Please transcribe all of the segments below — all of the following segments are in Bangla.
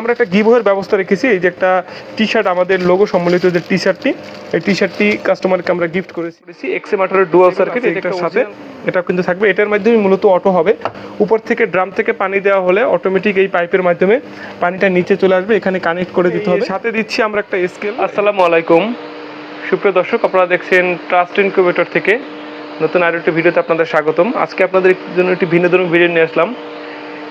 আমরা একটা গিভওয়ের ব্যবস্থা রেখেছি এই যে একটা টি শার্ট আমাদের লোগো সম্বলিত যে টি শার্টটি এই টি শার্টটি কাস্টমারকে আমরা গিফট করেছি। এক্সএ মাটারের ডুয়াল সার্কিট এটার সাথে এটা কিন্তু থাকবে এটার মাধ্যমে মূলত অটো হবে। উপর থেকে ড্রাম থেকে পানি দেওয়া হলে অটোমেটিক এই পাইপের মাধ্যমে পানিটা নিচে চলে আসবে এখানে কানেক্ট করে দিতে হবে। সাথে দিচ্ছি আমরা একটা স্কেল আসসালামু আলাইকুম। সুপ্রিয় দর্শক আপনারা দেখছেন ট্রাস্ট ইনকিউবেটর থেকে। নতুন আরও একটি ভিডিওতে আপনাদের স্বাগতম। আজকে আপনাদের জন্য একটি ভিন্ন ধরনের ভিডিও নিয়ে আসলাম।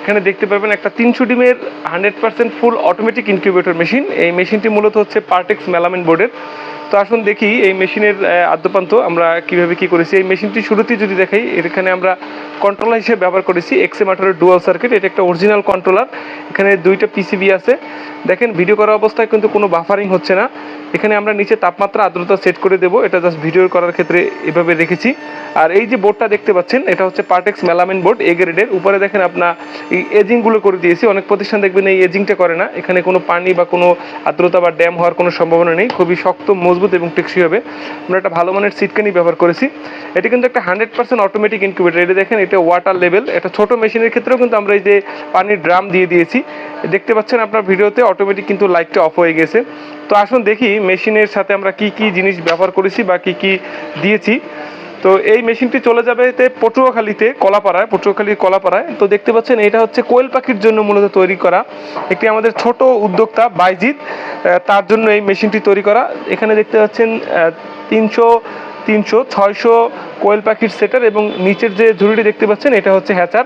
এখানে দেখতে পারবেন একটা তিনশো ডিমের hundred percent full automatic incubator machine এই মেশিনটি মূলত হচ্ছে পার্টেক্স মেলামিন বোর্ডের তো আসুন দেখি এই মেশিনের আদ্যপান্ত, আমরা কীভাবে কি করেছি। এই মেশিনটি শুরুতেই যদি দেখাই, এখানে আমরা কন্ট্রোলার হিসেবে ব্যবহার করেছি এক্সএ মাটারের ডুয়াল সার্কিট এটা একটা অরিজিনাল কন্ট্রোলার এখানে দুইটা পিসিবি আছে। দেখেন ভিডিও করা অবস্থায় কিন্তু কোনো বাফারিং হচ্ছে না। এখানে আমরা নিচে তাপমাত্রা, আর্দ্রতা সেট করে দেবো। এটা জাস্ট ভিডিও করার ক্ষেত্রে এভাবে রেখেছি। আর এই যে বোর্ডটা দেখতে পাচ্ছেন, এটা হচ্ছে পার্টেক্স মেলামিন বোর্ড এ গ্রেডের উপরে দেখেন আপনার এই এজিংগুলো করে দিয়েছি। অনেক প্রতিষ্ঠান দেখবেন এই এজিংটা করে না। এখানে কোনো পানি বা কোনো আর্দ্রতা বা ড্যাম হওয়ার কোনো সম্ভাবনা নেই। খুবই শক্ত, মজবুত এবং টেকসই হবে। আমরা একটা ভালো মানের সিটকানি ব্যবহার করেছি। এটি কিন্তু একটা হান্ড্রেড পার্সেন্ট অটোমেটিক ইনকিউবেটর এটা দেখেন, এটা ওয়াটার লেভেল এটা ছোট মেশিনের ক্ষেত্রেও কিন্তু আমরা এই যে পানির ড্রাম দিয়ে দিয়েছি। দেখতে পাচ্ছেন আপনার ভিডিওতে অটোমেটিক কিন্তু লাইটটা অফ হয়ে গেছে। তো আসুন দেখি, মেশিনের সাথে আমরা কি কি জিনিস ব্যবহার করেছি বা কি কি দিয়েছি। তো এই মেশিনটি চলে যাবে এতে পটুয়াখালীতে, কলাপাড়ায় পটুয়াখালীর কলাপাড়ায়। তো দেখতে পাচ্ছেন, এটা হচ্ছে কোয়েল পাখির জন্য মূলত তৈরি করা। একটি আমাদের ছোট উদ্যোক্তা বাইজিৎ তার জন্য এই মেশিনটি তৈরি করা। এখানে দেখতে পাচ্ছেন তিনশো তিনশো, ছয়শো কোয়েল পাখির সেটার এবং নিচের যে ঝুড়িটি দেখতে পাচ্ছেন, এটা হচ্ছে হ্যাচার।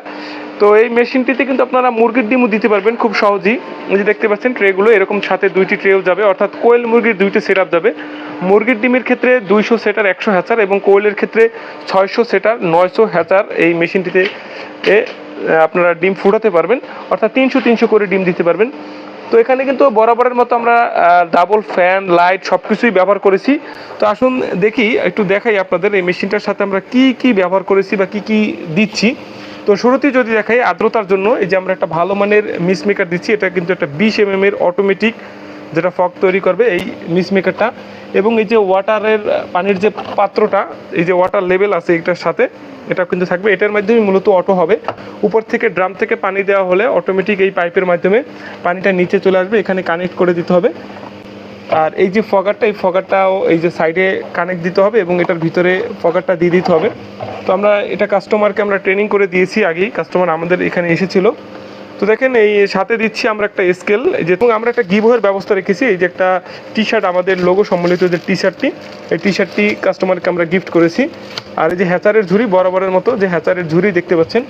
তো এই মেশিনটিতে কিন্তু আপনারা মুরগির ডিমও দিতে পারবেন খুব সহজেই। যে দেখতে পাচ্ছেন ট্রেগুলো এরকম সাথে দুইটি ট্রেও যাবে। অর্থাৎ কোয়েল মুরগির দুইটি সেট যাবে। মুরগির ডিমের ক্ষেত্রে দুইশো সেটার একশো হ্যাচার এবং কোয়েলের ক্ষেত্রে ছয়শো সেটার নয়শো হ্যাচার এই মেশিনটিতে এ, আপনারা ডিম ফুটাতে পারবেন। অর্থাৎ তিনশো তিনশো করে ডিম দিতে পারবেন। তো এখানে কিন্তু বরাবরের মতো আমরা ডাবল ফ্যান লাইট সব কিছুই ব্যবহার করেছি। তো আসুন দেখি একটু দেখাই আপনাদের এই মেশিনটার সাথে আমরা কি কি ব্যবহার করেছি বা কি কি দিচ্ছি। তো শুরুতেই যদি দেখাই, আর্দ্রতার জন্য এই যে আমরা একটা ভালো মানের মিস মেকার দিচ্ছি, এটা কিন্তু একটা বিশ এম এর অটোমেটিক যেটা ফগ তৈরি করবে এই মিস মেকারটা এবং এই যে ওয়াটারের পানির যে পাত্রটা, এই যে ওয়াটার লেভেল আছে এটার সাথে, এটা কিন্তু থাকবে। এটার মাধ্যমে মূলত অটো হবে। উপর থেকে ড্রাম থেকে পানি দেওয়া হলে অটোমেটিক এই পাইপের মাধ্যমে পানিটা নিচে চলে আসবে, এখানে কানেক্ট করে দিতে হবে। আর এই যে ফগারটা, এই ফগারটাও এই যে সাইডে কানেক্ট দিতে হবে এবং এটার ভিতরে ফগারটা দিয়ে দিতে হবে। তো আমরা এটা কাস্টমারকে আমরা ট্রেনিং করে দিয়েছি আগেই কাস্টমার আমাদের এখানে এসেছিল। তো দেখেন, এই সাথে দিচ্ছি আমরা একটা স্কেল যে এবং আমরা একটা গিভওয়ের ব্যবস্থা রেখেছি, এই যে একটা টি শার্ট আমাদের লোগো সম্বলিত যে টি শার্টটি এই টি শার্টটি কাস্টমারকে আমরা গিফট করেছি। আর এই যে হ্যাচারের ঝুড়ি, বরাবরের মতো যে হ্যাচারের ঝুড়ি দেখতে পাচ্ছেন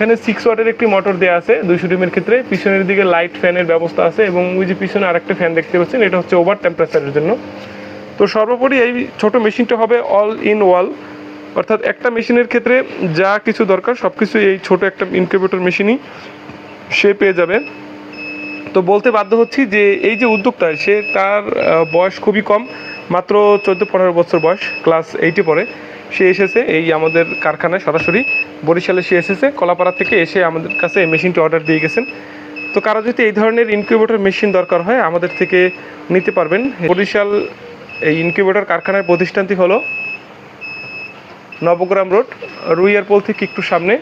এখানে সিক্স ওয়াটের একটি মোটর দেওয়া আছে, দুইশো ডিমের ক্ষেত্রে। পিছনের দিকে লাইট ফ্যানের ব্যবস্থা আছে এবং ওই যে পিছনে আরেকটা ফ্যান দেখতে পাচ্ছেন, এটা হচ্ছে ওভার টেম্পারেচারের জন্য। তো সর্বোপরি এই ছোট মেশিনটা হবে অল ইন ওয়াল অর্থাৎ একটা মেশিনের ক্ষেত্রে যা কিছু দরকার সব কিছু এই ছোট একটা ইনকিউবেটর মেশিনই সে পেয়ে যাবে। তো বলতে বাধ্য হচ্ছি যে এই যে উদ্যোক্তা, সে তার বয়স খুবই কম, মাত্র চোদ্দ পনেরো বছর বয়স ক্লাস এইটে পড়ে। সে এসেছে, এই আমাদের কারখানায় সরাসরি বরিশালে সে এসেছে, কলাপাড়া থেকে এসে আমাদের কাছে এই মেশিনটি অর্ডার দিয়ে গেছেন। তো কারও যদি এই ধরনের ইনকিউবেটর মেশিন দরকার হয়, আমাদের থেকে নিতে পারবেন। বরিশাল এই ইনকিউবেটর কারখানার প্রতিষ্ঠানটি হলো নবগ্রাম রোড রুইয়ারপোল থেকে একটু সামনে।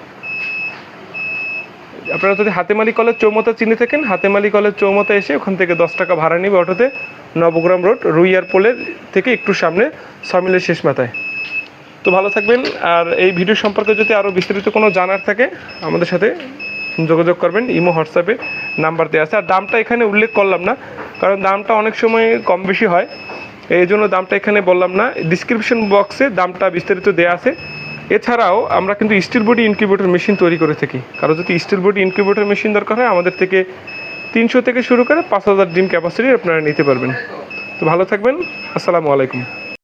আপনারা যদি হাতেমালি কলেজ চৌমতা চিনে থাকেন, হাতেমালি কলেজ চৌমতা এসে ওখান থেকে দশ টাকা ভাড়া নেবে অটোতে নবগ্রাম রোড, রুইয়ার পোলের থেকে একটু সামনে, সামিলের শেষ মাথায়। তো ভালো থাকবেন। আর এই ভিডিও সম্পর্কে যদি আরও বিস্তারিত কোনো জানার থাকে, আমাদের সাথে যোগাযোগ করবেন। ইমো, হোয়াটসঅ্যাপে নাম্বার দেওয়া আছে। আর দামটা এখানে উল্লেখ করলাম না, কারণ দামটা অনেক সময় কম বেশি হয়। এই জন্য দামটা এখানে বললাম না। ডিসক্রিপশন বক্সে দামটা বিস্তারিত দেওয়া আছে। এছাড়াও আমরা কিন্তু স্টিল বডি ইনকিউবেটর মেশিন তৈরি করে থাকি। কারও যদি স্টিল বডি ইনকিউবেটর মেশিন দরকার হয়, আমাদের থেকে তিনশো থেকে শুরু করে পাঁচ হাজার ডিম ক্যাপাসিটি আপনারা নিতে পারবেন। তো ভালো থাকবেন। আসসালামু আলাইকুম।